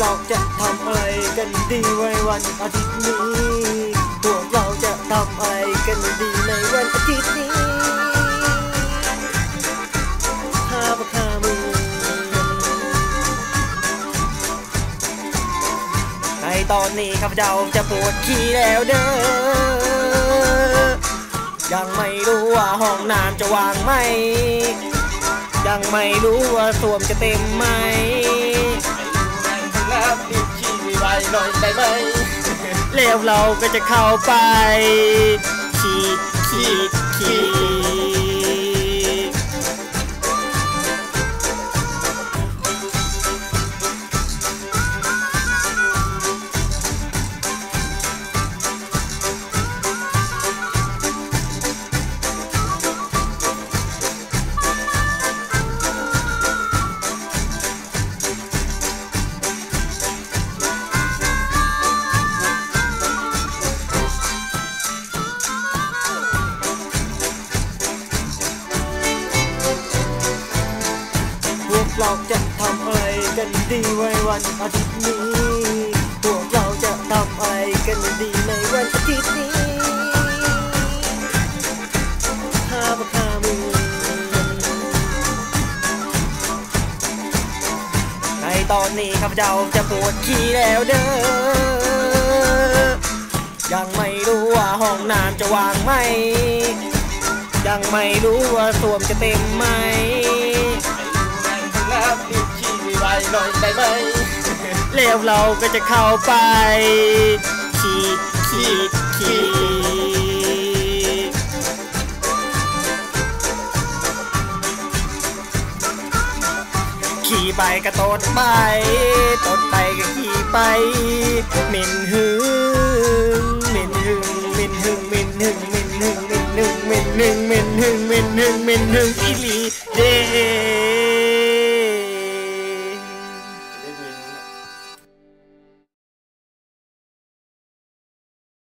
เราจะทำอะไรกันดีไว้วันอาทิตย์นี้พวกเราจะทำอะไรกันดีในวันอาทิตย์นี้ข้าพข้ามือในตอนนี้ข้าพเจ้าจะปวดขี้แล้วเด้อ ยังไม่รู้ว่าห้องน้ำจะว่างไหม ยังไม่รู้ว่าสวมจะเต็มไหม น้ำรีบขี่ไวหน่อยได้ไหมแล้วเราก็จะเข้าไปขี่ขี่ขี่ เราจะทำอะไรกันดีไว้วันอาทิตย์นี้พวกเราจะทำอะไรกันดีในวันอาทิตย์นี้ข้าพข้ามือในตอนนี้ข้าพเจ้าจะปวดขี้แล้วเด้อ ยังไม่รู้ว่าห้องน้ำจะว่างไหม ยังไม่รู้ว่าสวมจะเต็มไหม หน่อยได้ไหมแล้วเราก็จะเข้าไป ขี่ขี่ขี่ขี่ไปก็ตดไปตดไปก็ขี่ไปเหม็นหึงเหม็นหึงเหม็นหึงเหม็นหึงเหม็นหึงเหม็นหึงเหม็นหึงเหม็นหึงเหม็นหึงเหม็นหึงอีหลีเด้